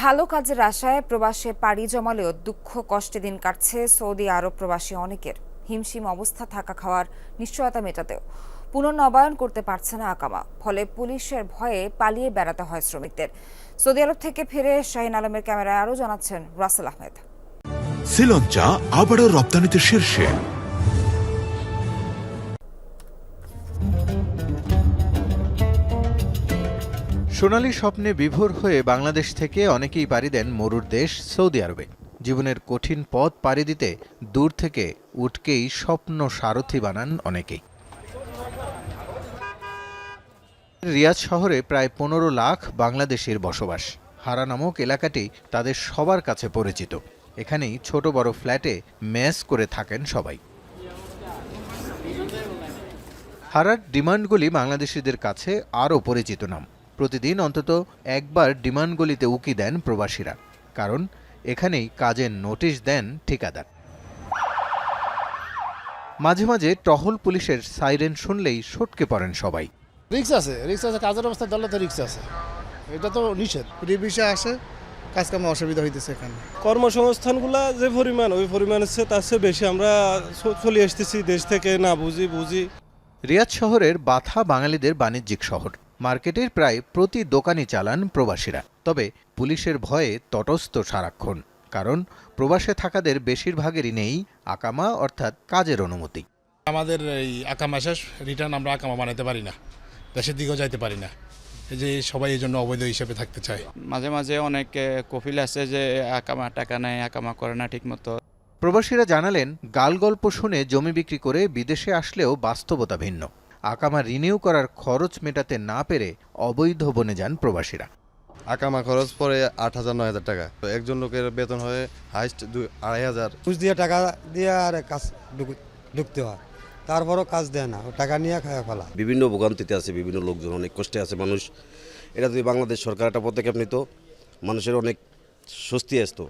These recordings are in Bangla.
ভালো কাজের আশায় প্রবাসে পাড়ি জমালেও দুঃখ কষ্টে দিন কাটছে সৌদি আরব প্রবাসী অনেকের। হিমশিম অবস্থা থাকা খাওয়ার নিশ্চয়তা মেটাতেও। পুনর্নবায়ন করতে পারছে না আকামা, ফলে পুলিশের ভয়ে পালিয়ে বেড়াতে হয় শ্রমিকদের। সৌদি আরব থেকে ফিরে শাহিন আলমের ক্যামেরায় আরও জানাচ্ছেন রাসেল আহমেদ। শ্রীলঞ্চা আবারও রপ্তানিতে শীর্ষে। সোনালী স্বপ্নে বিভোর হয়ে বাংলাদেশ থেকে অনেকেই পাড়ি দেন মরুর দেশ সৌদি আরবে। জীবনের কঠিন পথ পাড়ি দিতে দূর থেকে উঠকেই স্বপ্ন সারথি বানান অনেকেই। রিয়াদ শহরে প্রায় পনেরো লাখ বাংলাদেশের বসবাস। হারা নামক এলাকাটি তাদের সবার কাছে পরিচিত। এখানেই ছোট বড় ফ্ল্যাটে ম্যাচ করে থাকেন সবাই। হারার ডিমান্ডগুলি বাংলাদেশিদের কাছে আরও পরিচিত নাম। প্রতিদিন অন্তত একবার ডিমান্ডগুলিতে উকি দেন প্রবাসীরা কারণ এখানেই কাজের নোটিশ দেন ঠিকাদার। মাঝে মাঝে টহল পুলিশের সাইরেন শুনলেই সটকে পড়েন সবাই। রিক্স আছে রিক্স আছে কাজের অবস্থা ধরলে তো রিক্স আছে। এটা তো নিষেধ। বিষয় আসে কাজ কামে অসুবিধা হইতেছে এখানে। কর্মসংস্থানগুলা যে পরিমাণ ওই পরিমাণের চেয়ে তার চেয়ে বেশি আমরা চলে আসতেছি দেশ থেকে না বুঝি বুঝি। রিয়াদ শহরের বাথা বাঙালিদের বাণিজ্যিক শহর। মার্কেটের প্রায় প্রতি দোকানই চালান প্রবাসীরা। তবে পুলিশের ভয়ে তটস্থ সারাক্ষণ কারণ প্রবাসে থাকাদের বেশিরভাগেরই নেই আকামা অর্থাৎ কাজের অনুমতি। আমাদের এই আকামা শেষ রিটার্ন আমরা আকামা বানাতে পারি না দেশের দিকেও যাইতে পারি না। এই যে সবাই এই জন্য অবৈধ হিসেবে থাকতে চায়। মাঝে মাঝে অনেক এ, কপিল আছে যে আকামা টাকা নেয় আকামা করে না ঠিক মতো প্রবাসীরা জানালেন গাল গল্প শুনে জমি বিক্রি করে বিদেশে আসলেও বাস্তবতা ভিন্ন। আকামা রিনিউ করার খরচ মেটাতে না পেরে অবৈধ বনে যান প্রবাসীরা। আকামা খরচ পড়ে আট হাজার নয় হাজার টাকা। তো একজন লোকের বেতন হয় হাইস্ট দুই আড়াই হাজার। ঘুষ দিয়ে টাকা দিয়ে আর কাজ ঢুক- ঢুকতে হয়। তারপরও কাজ দেয় না টাকা নিয়ে খায় ফেলা। বিভিন্ন ভোগান্তিতে আছে বিভিন্ন লোকজন অনেক কষ্টে আছে মানুষ। এটা যদি বাংলাদেশ সরকার একটা পদক্ষেপ নিত মানুষের অনেক স্বস্তি আসতো।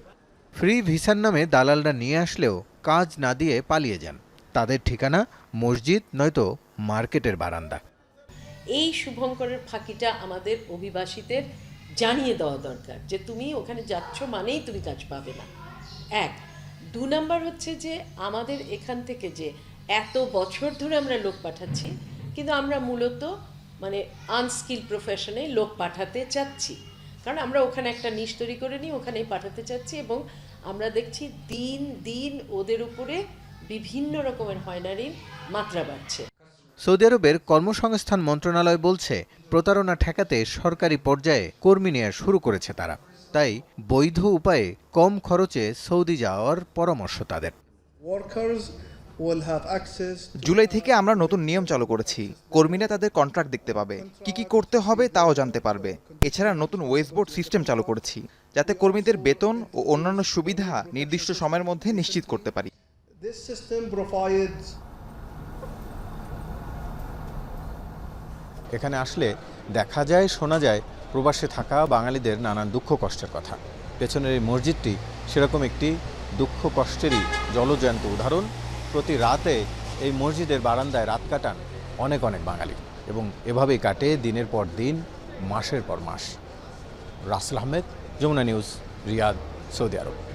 ফ্রি ভিসার নামে দালালরা নিয়ে আসলেও কাজ না দিয়ে পালিয়ে যান। তাদের ঠিকানা মসজিদ নয়তো মার্কেটের বারান্দা। এই শুভঙ্করের ফাঁকিটা আমাদের অভিবাসীদের জানিয়ে দেওয়া দরকার যে তুমি ওখানে যাচ্ছ মানেই তুমি কাজ পাবে না। এক, দু নাম্বার হচ্ছে যে আমাদের এখান থেকে যে এত বছর ধরে আমরা লোক পাঠাচ্ছি, কিন্তু আমরা মূলত মানে আনস্কিল প্রফেশনে লোক পাঠাতে চাচ্ছি। কারণ আমরা ওখানে একটা নিশ তৈরি করে নিই, ওখানেই পাঠাতে চাচ্ছি এবং আমরা দেখছি দিন দিন ওদের উপরে বিভিন্ন রকমের হয়রানির মাত্রা বাড়ছে। সৌদি আরবের কর্মসংস্থান মন্ত্রণালয় বলছে প্রতারণা ঠেকাতে সরকারি পর্যায়ে কর্মী নেওয়া শুরু করেছে তারা। তাই বৈধ উপায়ে কম খরচে সৌদি যাওয়ার পরামর্শ তাদের। জুলাই থেকে আমরা নতুন নিয়ম চালু করেছি। কর্মীরা তাদের কন্ট্রাক্ট দেখতে পাবে। কি কি করতে হবে তাও জানতে পারবে। এছাড়া নতুন ওয়েস্টবোর্ড সিস্টেম চালু করেছি যাতে কর্মীদের বেতন ও অন্যান্য সুবিধা নির্দিষ্ট সময়ের মধ্যে নিশ্চিত করতে পারি। এখানে আসলে দেখা যায়, শোনা যায় প্রবাসে থাকা বাঙালিদের নানান দুঃখ কষ্টের কথা। পেছনের এই মসজিদটি সেরকম একটি দুঃখ কষ্টেরই জলজয়ন্ত উদাহরণ। প্রতি রাতে এই মসজিদের বারান্দায় রাত কাটান অনেক অনেক বাঙালি এবং এভাবেই কাটে দিনের পর দিন, মাসের পর মাস। Rasel Ahmed, Jamuna news, Riyadh, Saudi Arabia.